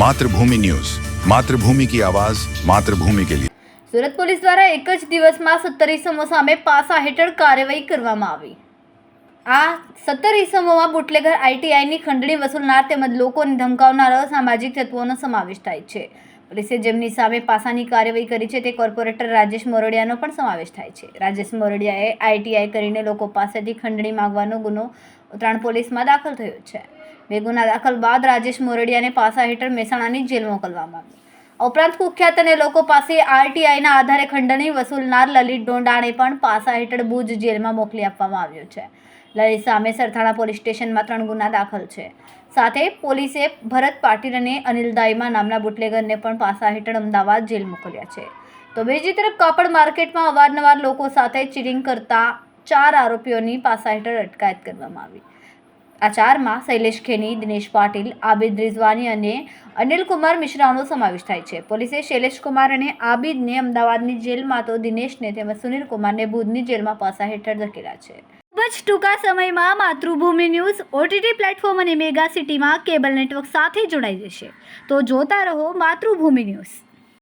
Mathrubhumi news. Mathrubhumi કી આવાજ, માતૃભૂમિ કે લીએ સુરત પોલીસ દ્વારા એક જ દિવસમાં સત્તર ઇસમો સામે પાસા હેઠળ કાર્યવાહી કરવામાં આવી. આ સત્તર ઇસમોમાં બુટલેગર આઈટીઆઈની ખંડણી વસૂલનાર તેમજ લોકોને ધમકાવનાર સામાજિક તત્વોનો સમાવેશ થાય છે. પોલીસે જેમની સામે પાસાની કાર્યવાહી કરી છે તે કોર્પોરેટર રાજેશ મોરડિયાનો પણ સમાવેશ થાય છે. રાજેશ મોરડિયાએ આઈટીઆઈ કરીને લોકો પાસેથી ખંડણી માગવાનો ગુનો ઉત્તરાયણ પોલીસમાં દાખલ થયો છે. બે ગુના દાખલ બાદ રાજેશ મોરડિયાને પાસા હેઠળ મહેસાણાની જેલ મોકલવામાં આવ્યો. ઉપરાંત કુખ્યાત અને લોકો પાસે આરટીઆઈના આધારે ખંડણી વસૂલનાર લલિત ડોંડાને પણ પાસા હેઠળ ભુજ જેલમાં મોકલી આપવામાં આવ્યો છે. લલિત સામે સરથાણા પોલીસ સ્ટેશનમાં ત્રણ ગુના દાખલ છે. સાથે પોલીસે ભરત પાટીલ અને અનિલ દાઈમા નામના બુટલેગરને પણ પાસા હેઠળ અમદાવાદ જેલ મોકલ્યા છે. તો બીજી તરફ કાપડ માર્કેટમાં અવારનવાર લોકો સાથે ચીટિંગ કરતા ચાર આરોપીઓની પાસા હેઠળ અટકાયત કરવામાં આવી. આ ચારમાં શૈલેષ ખેની, દિનેશ પાટીલ, આબિદ રિઝવાની અને અનિલ કુમાર મિશ્રાનો સમાવેશ થાય છે. પોલીસે શૈલેષ કુમાર અને આબિદને અમદાવાદની જેલમાં તો દિનેશને તેમજ સુનિલ કુમારને ભુજની જેલમાં પાસા હેઠળ ધકેલા છે. ખૂબ જ ટૂંકા સમયમાં માતૃભૂમિ ન્યૂઝ ઓટીટી પ્લેટફોર્મ અને મેગા સિટીમાં કેબલ નેટવર્ક સાથે જોડાઈ જશે. તો જોતા રહો માતૃભૂમિ ન્યૂઝ.